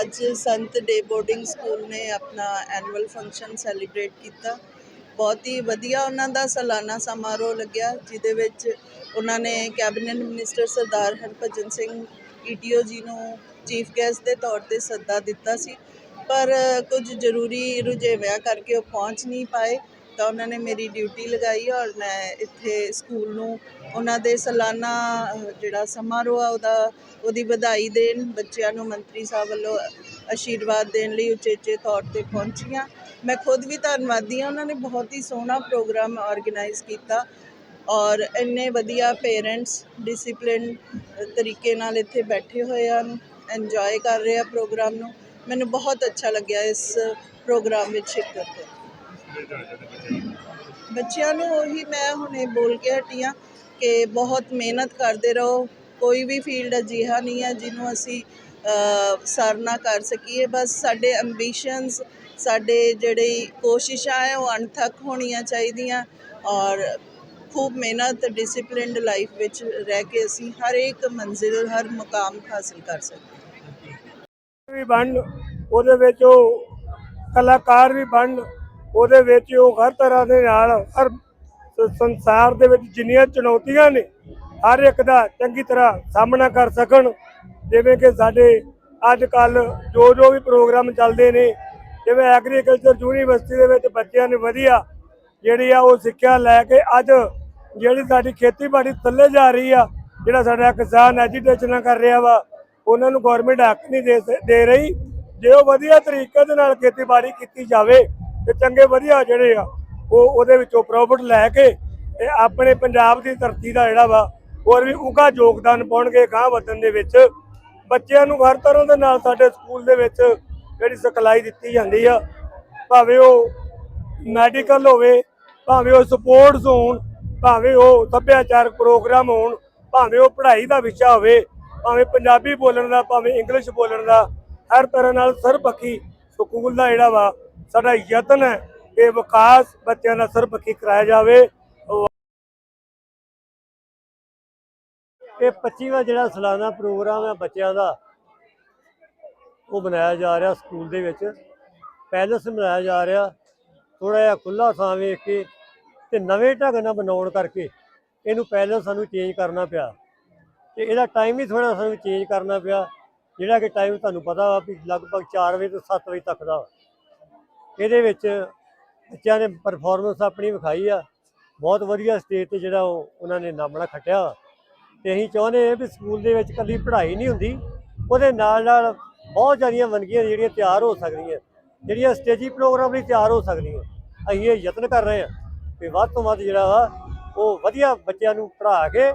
ਅੱਜ ਸੰਤ day boarding school ਨੇ ਆਪਣਾ ਐਨੂਅਲ ਫੰਕਸ਼ਨ ਸੈਲੀਬ੍ਰੇਟ ਕੀਤਾ। ਬਹੁਤ ਹੀ ਵਧੀਆ ਉਹਨਾਂ ਦਾ ਸਾਲਾਨਾ ਸਮਾਰੋਹ ਲੱਗਿਆ, ਜਿਹਦੇ ਵਿੱਚ ਉਹਨਾਂ ਨੇ cabinet minister Sardar Harbhajan Singh ETO ji ਨੂੰ ਚੀਫ ਗੈਸਟ ਦੇ ਤੌਰ ਤੇ ਸੱਦਾ ਦਿੱਤਾ ਸੀ। ਪਰ ਕੁਝ ਜ਼ਰੂਰੀ ਰੁਝੇਵਿਆਂ ਕਰਕੇ ਉਹ ਪਹੁੰਚ ਨਹੀਂ ਪਾਏ। ਤਾਂ ਉਹਨਾਂ ਨੇ ਮੇਰੀ ਡਿਊਟੀ ਲਗਾਈ ਔਰ ਮੈਂ ਇੱਥੇ ਸਕੂਲ ਨੂੰ ਉਹਨਾਂ ਦੇ ਸਾਲਾਨਾ ਜਿਹੜਾ ਸਮਾਰੋਹ ਆ, ਉਹਦਾ, ਉਹਦੀ ਵਧਾਈ ਦੇਣ, ਬੱਚਿਆਂ ਨੂੰ ਮੰਤਰੀ ਸਾਹਿਬ ਵੱਲੋਂ ਆਸ਼ੀਰਵਾਦ ਦੇਣ ਲਈ ਉਚੇਚੇ ਤੌਰ ਤੇ ਪਹੁੰਚੀਆਂ। ਮੈਂ ਖੁਦ ਵੀ ਧੰਨਵਾਦੀ ਹਾਂ, ਉਹਨਾਂ ਨੇ ਬਹੁਤ ਹੀ ਸੋਹਣਾ ਪ੍ਰੋਗਰਾਮ ਆਰਗੇਨਾਈਜ਼ ਕੀਤਾ ਔਰ ਇੰਨੇ ਵਧੀਆ ਪੇਰੈਂਟਸ ਡਿਸਪਲਿਨ ਤਰੀਕੇ ਨਾਲ ਇੱਥੇ ਬੈਠੇ ਹੋਏ ਹਨ, ਇੰਜੋਏ ਕਰ ਰਹੇ ਆ ਪ੍ਰੋਗਰਾਮ ਨੂੰ। ਮੈਨੂੰ ਬਹੁਤ ਅੱਛਾ ਲੱਗਿਆ ਇਸ ਪ੍ਰੋਗਰਾਮ ਵਿੱਚ ਸ਼ਿਰਕਤ ਕਰਕੇ ਬੱਚਿਆਂ ਨੂੰ ਉਹੀ ਮੈਂ ਹੁਣੇ ਬੋਲ ਕੇ ਹਟੀ ਹਾਂ ਕਿ ਬਹੁਤ ਮਿਹਨਤ ਕਰਦੇ ਰਹੋ ਕੋਈ ਵੀ ਫੀਲਡ ਅਜਿਹਾ ਨਹੀਂ ਹੈ ਜਿਹਨੂੰ ਅਸੀਂ ਅ, ਸਰ ਨਾ ਕਰ ਸਕੀਏ। ਬਸ ਸਾਡੇ ਐਂਬੀਸ਼ਨਸ ਸਾਡੇ ਜਿਹੜੀ ਕੋਸ਼ਿਸ਼ਾਂ ਹੈ ਉਹ ਅਣਥੱਕ ਹੋਣੀਆਂ ਚਾਹੀਦੀਆਂ ਔਰ ਖੂਬ ਮਿਹਨਤ ਡਿਸਪਲਿਨਡ ਲਾਈਫ ਵਿੱਚ ਰਹਿ ਕੇ ਅਸੀਂ ਹਰ ਇੱਕ ਮੰਜ਼ਿਲ ਹਰ ਮੁਕਾਮ ਹਾਸਲ ਕਰ ਸਕਦੇ ਵੀ ਬਣ ਉਹਦੇ ਵਿੱਚ ਉਹ ਕਲਾਕਾਰ ਵੀ ਬਣ ਉਹਦੇ ਵਿੱਚ ਉਹ ਹਰ ਤਰ੍ਹਾਂ ਦੇ ਨਾਲ ਹਰ ਸੰਸਾਰ ਦੇ ਵਿੱਚ ਜਿੰਨੀਆਂ ਚੁਣੌਤੀਆਂ ਨੇ, ਹਰ ਇੱਕ ਦਾ ਚੰਗੀ ਤਰ੍ਹਾਂ ਸਾਹਮਣਾ ਕਰ ਸਕਣ। ਜਿਵੇਂ ਕਿ ਸਾਡੇ ਅੱਜ ਕੱਲ ਜੋ ਜੋ ਵੀ ਪ੍ਰੋਗਰਾਮ ਚੱਲਦੇ ਨੇ, ਜਿਵੇਂ ਐਗਰੀਕਲਚਰ ਯੂਨੀਵਰਸਿਟੀ ਦੇ ਵਿੱਚ ਬੱਚਿਆਂ ਨੇ ਵਧੀਆ ਜਿਹੜੀ ਆ ਉਹ ਸਿੱਖਿਆ ਲੈ ਕੇ ਅੱਜ ਜਿਹੜੀ ਸਾਡੀ ਖੇਤੀਬਾੜੀ ਥੱਲੇ ਜਾ ਰਹੀ ਆ, ਜਿਹੜਾ ਸਾਡਾ ਕਿਸਾਨ ਐਜੀਟੇਸ਼ਨ ਕਰ ਰਿਹਾ ਵਾ, ਉਹਨਾਂ ਨੂੰ ਗਵਰਨਮੈਂਟ ਹੱਕ ਨਹੀਂ ਦੇ ਸ- ਦੇ ਰਹੀ। ਜੇ ਉਹ ਵਧੀਆ ਤਰੀਕੇ ਦੇ ਨਾਲ ਖੇਤੀਬਾੜੀ ਕੀਤੀ ਜਾਵੇ ਤੇ ਚੰਗੇ ਵਧੀਆ ਜਿਹੜੇ ਆ, ਉਹ ਉਹਦੇ ਵਿੱਚੋਂ ਪ੍ਰੋਫਿਟ ਲੈ ਕੇ ਤੇ ਆਪਣੇ ਪੰਜਾਬ ਦੀ ਧਰਤੀ ਦਾ ਜਿਹੜਾ ਵਾ, ਹੋਰ ਵੀ ਉਗਾ ਯੋਗਦਾਨ ਪਾਉਣਗੇ ਗਾਂ ਵਧਣ ਦੇ ਵਿੱਚ। ਬੱਚਿਆਂ ਨੂੰ ਹਰ ਤਰ੍ਹਾਂ ਦੇ ਨਾਲ ਸਾਡੇ ਸਕੂਲ ਦੇ ਵਿੱਚ ਜਿਹੜੀ ਸਿਖਲਾਈ ਦਿੱਤੀ ਜਾਂਦੀ ਆ, ਭਾਵੇਂ ਉਹ ਮੈਡੀਕਲ ਹੋਵੇ, ਭਾਵੇਂ ਉਹ ਸਪੋਰਟਸ ਹੋਣ, ਭਾਵੇਂ ਉਹ ਸੱਭਿਆਚਾਰਕ ਪ੍ਰੋਗਰਾਮ ਹੋਣ, ਭਾਵੇਂ ਉਹ ਪੜ੍ਹਾਈ ਦਾ ਵਿਸ਼ਾ ਹੋਵੇ, ਭਾਵੇਂ ਪੰਜਾਬੀ ਬੋਲਣ ਦਾ, ਭਾਵੇਂ ਇੰਗਲਿਸ਼ ਬੋਲਣ ਦਾ, ਹਰ ਤਰ੍ਹਾਂ ਨਾਲ ਸਰਬੱਖੀ ਸਕੂਲ ਦਾ ਜਿਹੜਾ ਵਾ ਸਾਡਾ ਯਤਨ ਹੈ ਕਿ ਵਿਕਾਸ ਬੱਚਿਆਂ ਦਾ ਸਰਬੱਖੀ ਕਰਾਇਆ ਜਾਵੇ। ਇਹ 25ਵਾਂ ਜਿਹੜਾ ਸਾਲਾਨਾ ਪ੍ਰੋਗਰਾਮ ਹੈ ਬੱਚਿਆਂ ਦਾ, ਉਹ ਬਣਾਇਆ ਜਾ ਰਿਹਾ ਸਕੂਲ ਦੇ ਵਿੱਚ। ਪੈਲਸ ਬਣਾਇਆ ਜਾ ਰਿਹਾ ਥੋੜਾ ਜਿਹਾ ਖੁੱਲਾ ਥਾਂ ਵੇਖ ਕੇ ਤੇ ਨਵੇਂ ਢੰਗ ਨਾਲ ਬਣਾਉਣ ਕਰਕੇ ਇਹਨੂੰ ਪਹਿਲਾਂ ਸਾਨੂੰ ਚੇਂਜ ਕਰਨਾ ਪਿਆ। ਤੇ ਇਹਦਾ ਟਾਈਮ ਵੀ ਥੋੜਾ ਸਾਨੂੰ ਚੇਂਜ ਕਰਨਾ ਪਿਆ, ਜਿਹੜਾ ਕਿ ਟਾਈਮ ਤੁਹਾਨੂੰ ਪਤਾ ਵਾ ਵੀ ਲਗਭਗ 4 ਵਜੇ ਤੋਂ 7 ਵਜੇ ਤੱਕ ਦਾ। ਇਹਦੇ ਵਿੱਚ ਬੱਚਿਆਂ ਨੇ ਪਰਫਾਰਮੈਂਸ ਆਪਣੀ ਵਿਖਾਈ ਆ। ਬਹੁਤ ਵਧੀਆ ਸਟੇਜ ਤੇ ਜਿਹੜਾ ਉਹ ਉਹਨਾਂ ਨੇ ਨਾਮਣਾ ਖੱਟਿਆ। ਵਾ। ਤੇ ਅਸੀਂ ਚਾਹੁੰਦੇ ਹਾਂ ਵੀ ਸਕੂਲ ਦੇ ਵਿੱਚ ਕੱਲੀ ਪੜ੍ਹਾਈ ਨਹੀਂ ਹੁੰਦੀ, ਉਹਦੇ ਨਾਲ ਨਾਲ ਬਹੁਤ ਸਾਰੀਆਂ ਵੰਨਗੀਆਂ ਜਿਹੜੀਆਂ ਤਿਆਰ ਹੋ ਸਕਦੀਆਂ, ਜਿਹੜੀਆਂ ਸਟੇਜੀ ਪ੍ਰੋਗਰਾਮ ਲਈ ਤਿਆਰ ਹੋ ਸਕਦੀਆਂ। ਅਸੀਂ ਇਹ ਯਤਨ ਕਰ ਰਹੇ ਹਾਂ ਵੀ ਵੱਧ ਤੋਂ ਵੱਧ ਜਿਹੜਾ ਵਾ, ਉਹ ਵਧੀਆ ਬੱਚਿਆਂ ਨੂੰ ਪੜ੍ਹਾ ਕੇ,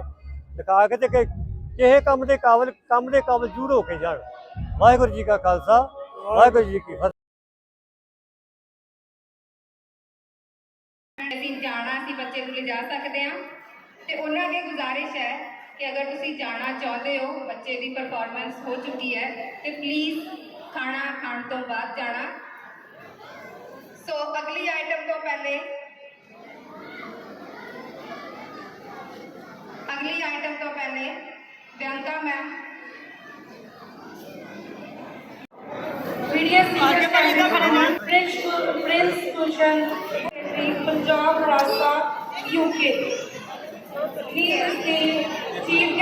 ਦਿਖਾ ਕੇ ਤੇ ਕਿਸੇ ਕੰਮ ਦੇ ਕਾਬਲ, ਕੰਮ ਦੇ ਕਾਬਲ ਜ਼ਰੂਰ ਹੋ ਕੇ ਜਾਣ। ਵਾਹਿਗੁਰੂ ਜੀ ਕਾ ਖਾਲਸਾ, ਵਾਹਿਗੁਰੂ ਜੀ ਕੀ ਫਤਿਹ। ਬੱਚੇ ਨੂੰ ਲਿਜਾ ਸਕਦੇ ਹਾਂ। ਤੇ ਉਹਨਾਂ ਅੱਗੇ ਗੁਜ਼ਾਰਿਸ਼ ਹੈ ਕਿ ਅਗਰ ਤੁਸੀਂ ਜਾਣਾ ਚਾਹੁੰਦੇ ਹੋ ਬੱਚੇ ਦੀ ਪਰਫਾਰਮੈਂਸ ਹੋ ਚੁੱਕੀ ਹੈ ਤੇ ਪਲੀਜ਼ ਖਾਣਾ ਖਾਣ ਤੋਂ ਬਾਅਦ ਜਾਣਾ। ਸੋ ਅਗਲੀ ਆਈਟਮ ਤੋਂ ਪਹਿਲੇ ਅਗਲੀ ਆਈਟਮ ਤੋਂ ਪਹਿਲੇ Bianca ma'am video prince prince ਕੁਸ਼ਨ ਪੰਜਾਬ ਰਾਸਤਾ UK he is the chief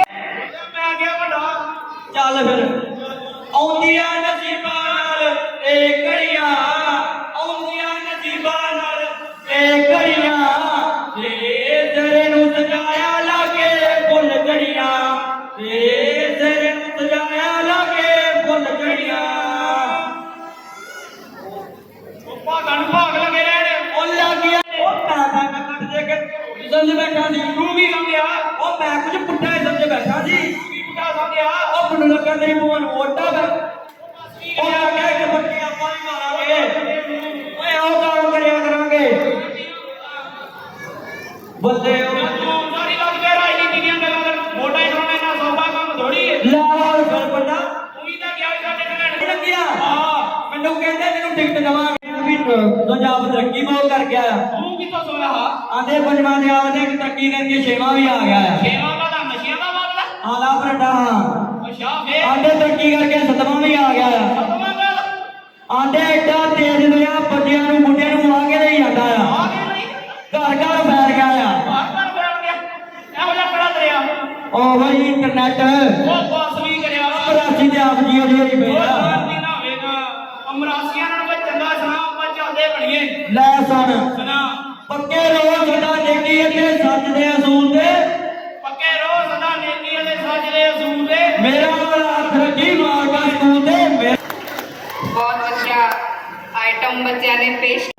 ਮੈਂ ਕਿਹਾ ਵੱਡਾ। ਚੱਲ ਫਿਰ। ਆਉਂਦੀਆਂ ਨਸੀਬਾਂ ਨਾਲ ਇਹ ਘੜੀਆਂ। ਆਉਂਦੀਆਂ ਨਸੀਬਾਂ ਨਾਲ ਇਹ ਘੜੀਆਂ। ਤੇ ਤੇਰੇ ਨੂੰ ਸਜਾਇਆ ਲਾਗੇ ਫੁੱਲ ਘੜੀਆਂ। ਤੇਰੇ ਲੱਗਾ ਤੇਰੀ ਭੂਆ ਨੂੰ ਵੋਟਾਂ ਫਿਰ ਉਹ ਆ ਗਿਆ ਕਿ ਬੱਚੇ ਆਪਾਂ ਵੀ ਮਾਰਾਂਗੇ ਓਏ ਆਓ ਕੰਮ ਕਰਿਆ ਕਰਾਂਗੇ। ਬੰਦੇ ਤੂੰ ਸਾਰੀ ਲੱਗ ਕੇ ਰਾਜਨੀਤੀ ਦੀਆਂ ਗੱਲਾਂ ਕਰ ਵੋਟਾਂ ਹੀ ਲਾਉਣਾ ਇੰਨਾ ਸੌਖਾ ਕੰਮ ਥੋੜੀ ਹੈ। ਲਾਲ ਫਿਰ ਬੰਦਾ ਤੂੰ ਹੀ ਤਾਂ ਗਿਆ ਸੀ ਸਾਡੇ ਨਾਲ ਲੱਗਿਆ ਹਾਂ। ਮੈਨੂੰ ਕਹਿੰਦੇ ਮੈਨੂੰ ਟਿਕਟ ਦਵਾਂਗੇ। ਵੀ ਪੰਜਾਬ ਤਰੱਕੀ ਬਹੁਤ ਕਰ ਗਿਆ। ਆ ਤੂੰ ਕਿੱਥੋਂ ਸੁਣਿਆ ਆਂਦੇ ਪੰਜਵਾਂ ਦੇ ਆਉਂਦੇ ਕਿ ਤਰੱਕੀ ਕਰਕੇ ਛੇਵਾਂ ਵੀ ਆ ਗਿਆ ਆ ਛੇਵਾਂ ਦਾ ਤਾਂ ਨਸ਼ਿਆਂ ਦਾ ਮਾਮਲਾ ਆਲਾ ਪਰਡਾ ਆਂਦੇ ਤਰੱਕੀ ਕਰਕੇ ਸਤਵਾਂ ਵੀ ਆ ਗਿਆ? ਆ ਆਂਦੇ ਐਡਾ ਤੇਜ਼ ਦਰਿਆ ਬੱਚਿਆਂ ਨੂੰ ਬੁੱਢਿਆਂ ਨੂੰ ਆ ਕੇ ਦੇ ਜਾਂਦਾ ਆ। ਘਰ ਘਰ ਫੈਲ ਗਿਆ ਆ। ਉਹ ਬਈ ਇੰਟਰਨੈਟ ਰਾਜੀ ਦੇ ਆਪ ਜੀ ਉਹਦੀ ਹੋਈ ਪਈ ਆ ਲੈ ਸੁਣ। ਪੱਕੇ ਰੋ ਸਦਾ ਨੇਕੀ ਅਤੇ ਸੱਚ ਦੇ ਅਸੂਲ ਤੇ। ਬੱਚਿਆਂ ਨੇ ਪੇਸ਼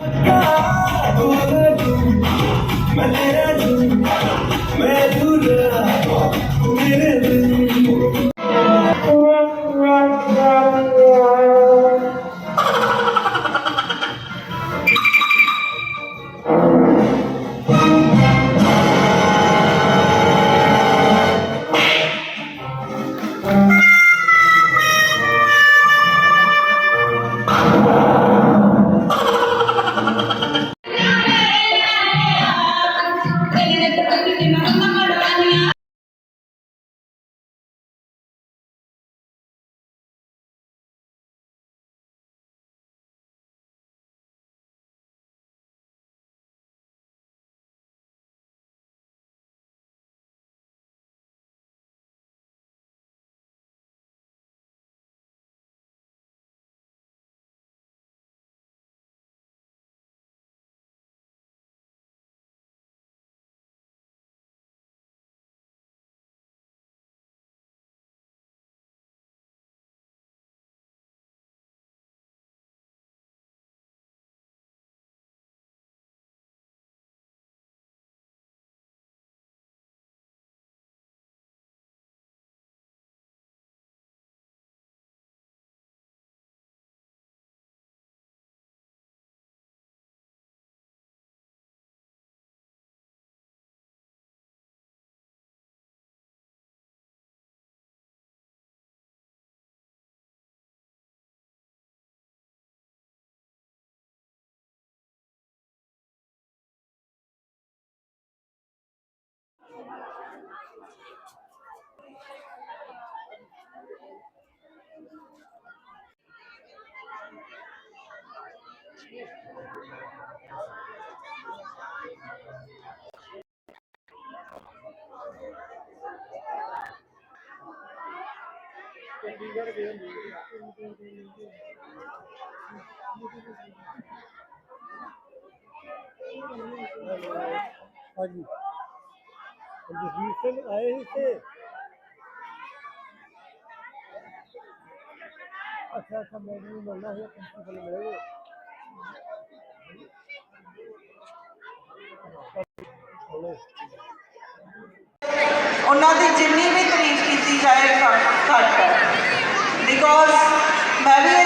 ਚੰਡੀਗੜ੍ਹ ਜਸਵੀਰ ਸਿੰਘ ਆਏ ਸੀ ਤੇ ਅੱਛਾ ਅੱਛਾ ਮੈਨੂੰ ਮਿਲਣਾ ਹੈ ਪ੍ਰਿੰਸੀਪਲ ਮਿਲੇ ਉਹਨਾਂ ਦੀ ਜਿੰਨੀ ਵੀ ਤਾਰੀਫ ਕੀਤੀ ਜਾਏ ਘੱਟ ਘੱਟ ਹੈ ਬਿਕੋਜ਼ ਮੈਂ ਵੀ